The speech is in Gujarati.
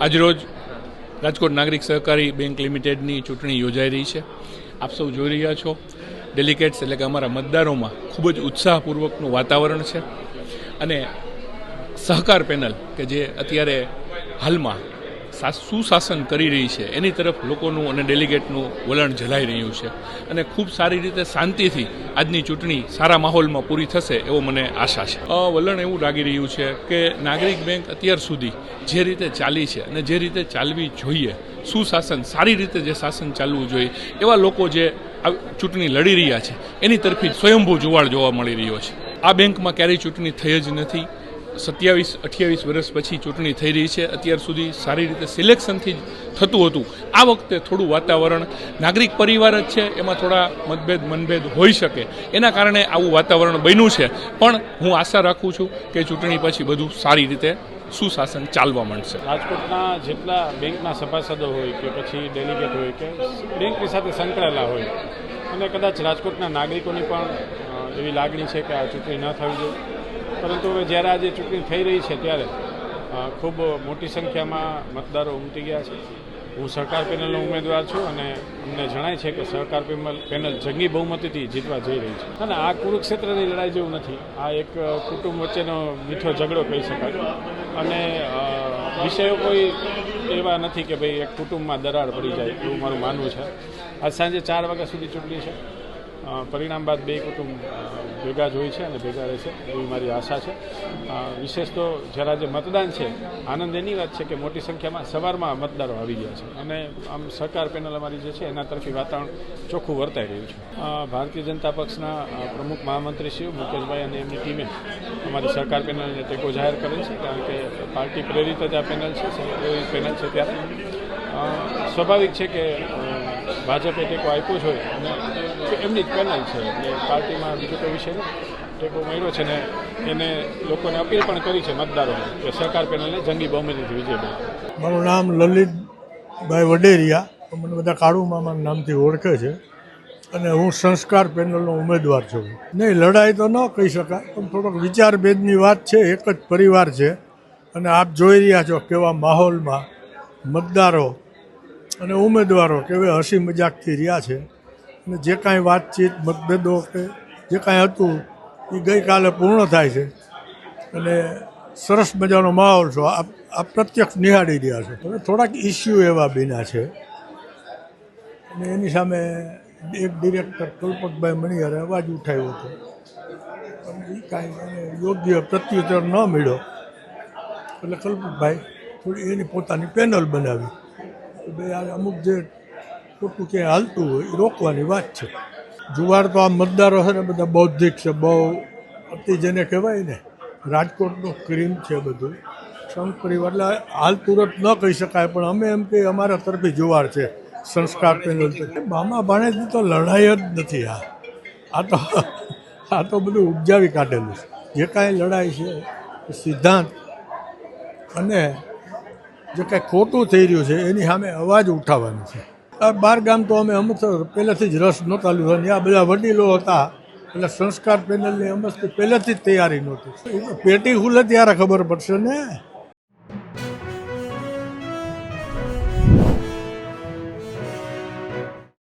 આજરોજ રાજકોટ નાગરિક સહકારી બેંક લિમિટેડની ચૂંટણી યોજાઈ રહી છે. આપ સૌ જોઈ રહ્યા છો. ડેલિકેટ્સ એટલે કે અમારા મતદારોમાં ખૂબ જ ઉત્સાહપૂર્વકનું વાતાવરણ છે. અને સહકાર પેનલ કે જે અત્યારે હાલમાં સુશાસન કરી રહી છે. એની તરફ લોકોનું અને ડેલિગેટનું વલણ જલાઈ રહ્યું છે. અને ખૂબ સારી રીતે શાંતિથી આજની ચૂંટણી સારા માહોલમાં પૂરી થશે એવો મને આશા છે. વલણ એવું લાગી રહ્યું છે કે નાગરિક બેંક અત્યાર સુધી જે રીતે ચાલી છે અને જે રીતે ચાલવી જોઈએ, સુશાસન સારી રીતે જે શાસન ચાલવું જોઈએ, એવા લોકો જે ચૂંટણી લડી રહ્યા છે, એની તરફી સ્વયંભૂ જુવાળ જોવા મળી રહ્યો છે. આ બેંકમાં ક્યારેય ચૂંટણી થઈ જ નથી. સત્યાવીસ, અઠ્યાવીસ વર્ષ પછી ચૂંટણી થઈ રહી છે. અત્યાર સુધી સારી રીતે સિલેક્શનથી જ થતું હતું. આ વખતે થોડું વાતાવરણ, નાગરિક પરિવાર જ છે, એમાં થોડા મતભેદ, મનભેદ હોઈ શકે. એના કારણે આવું વાતાવરણ બન્યું છે. પણ હું આશા રાખું છું કે ચૂંટણી પછી બધું સારી રીતે સુશાસન ચાલવા માંડશે. રાજકોટના જેટલા બેંકના સભાસદો હોય કે પછી ડેલિગેટ હોય કે બેંકની સાથે સંકળાયેલા હોય, અને કદાચ રાજકોટના નાગરિકોની પણ એવી લાગણી છે કે આ ચૂંટણી ન થવી જોઈએ. પરંતુ હવે જ્યારે આજે ચૂંટણી થઈ રહી છે ત્યારે ખૂબ મોટી સંખ્યામાં મતદારો ઉમટી ગયા છે. હું સહકાર પેનલનો ઉમેદવાર છું અને અમને જણાય છે કે સહકાર પેનલ જંગી બહુમતીથી જીતવા જઈ રહી છે. અને આ કુરુક્ષેત્રની લડાઈ જેવું નથી. આ એક કુટુંબ વચ્ચેનો મીઠો ઝઘડો કહી શકાય. અને વિષયો કોઈ એવા નથી કે ભાઈ એક કુટુંબમાં દરાર પડી જાય એવું મારું માનવું છે. આજ સાંજે ચાર વાગ્યા સુધી ચૂંટણી છે. પરિણામ બાદ બે કુટુંબ ભેગા જ હોય છે અને ભેગા રહેશે એવી મારી આશા છે. વિશેષ તો જ્યારે આજે મતદાન છે, આનંદ એની વાત છે કે મોટી સંખ્યામાં સવારમાં મતદારો આવી ગયા છે. અને આમ સહકાર પેનલ અમારી જે છે, એના તરફી વાતાવરણ ચોખ્ખું વર્તાઈ રહ્યું છે. ભારતીય જનતા પક્ષના પ્રમુખ મહામંત્રી શ્રી મુકેશભાઈ અને એમની ટીમે અમારી સરકાર પેનલને ટેકો જાહેર કરેલ છે, કારણ કે પાર્ટી પ્રેરિત જ આ પેનલ છે પ્રેરિત પેનલ છે ત્યારે. સ્વાભાવિક છે કે ભાજપે ટેકો આપ્યો જ હોય અને એમની જ પેનલ છે. એટલે પાર્ટીમાં બીજો કોઈ વિષય નથી. ટેકો મળ્યો છે ને એને લોકોને અપીલ પણ કરી છે મતદારોને કે સરકાર પેનલને જંગી બહુમતીથી વિજય મારું નામ લલિતભાઈ વડેરિયા. મને બધા કાળુ મામાના નામથી ઓળખે છે. અને હું સંસ્કાર પેનલનો ઉમેદવાર છું. નહીં, લડાઈ તો ન કહી શકાય, પણ થોડોક વિચારભેદની વાત છે, એક જ પરિવાર છે. અને આપ જોઈ રહ્યા છો કેવા માહોલમાં મતદારો અને ઉમેદવારો કેવી હસી મજાકથી રહ્યા છે. અને જે કાંઈ વાતચીત, મતભેદો કે જે કાંઈ હતું, એ ગઈકાલે પૂર્ણ થાય છે. અને સરસ મજાનો માહોલ છો. આપ પ્રત્યક્ષ નિહાળી રહ્યા છો. હવે થોડાક ઇસ્યુ એવા બન્યા છે. અને એની સામે એક ડિરેક્ટર કલ્પકભાઈ મણિયારે અવાજ ઉઠાવ્યો હતો. અને એ કાંઈ એને યોગ્ય પ્રત્યુત્તર ન મળ્યો. એટલે કલ્પકભાઈ થોડી એની પોતાની પેનલ બનાવી. ભાઈ આ અમુક જે ખોટું ક્યાંય હાલતું હોય એ રોકવાની વાત છે. જુવાર તો આ મતદારો છે ને બધા બૌદ્ધિક છે બહુ અતિ જેને કહેવાય ને રાજકોટનું ક્રીમ છે બધું. સંઘ પરિવાર એટલે હાલ તુરત ન કહી શકાય પણ અમે એમ કે અમારા તરફી જુવાર છે સંસ્કાર મામા ભાણેજની તો લડાઈ જ નથી આ આ તો આ તો બધું ઉપજાવી કાઢેલું છે. જે કાંઈ લડાઈ છે સિદ્ધાંત. અને જે કાંઈ ખોટું થઈ રહ્યું છે એની સામે અવાજ ઉઠાવવાનો છે. બાર ગામ તો અમે અમુક પહેલેથી જ રસ નહોતા લીધો અને આ બધા વડીલો હતા. એટલે સંસ્કાર પેનલની અમસ્તી પહેલેથી જ તૈયારી નહોતી. પેટી ખુલે ત્યારે ખબર પડશે ને.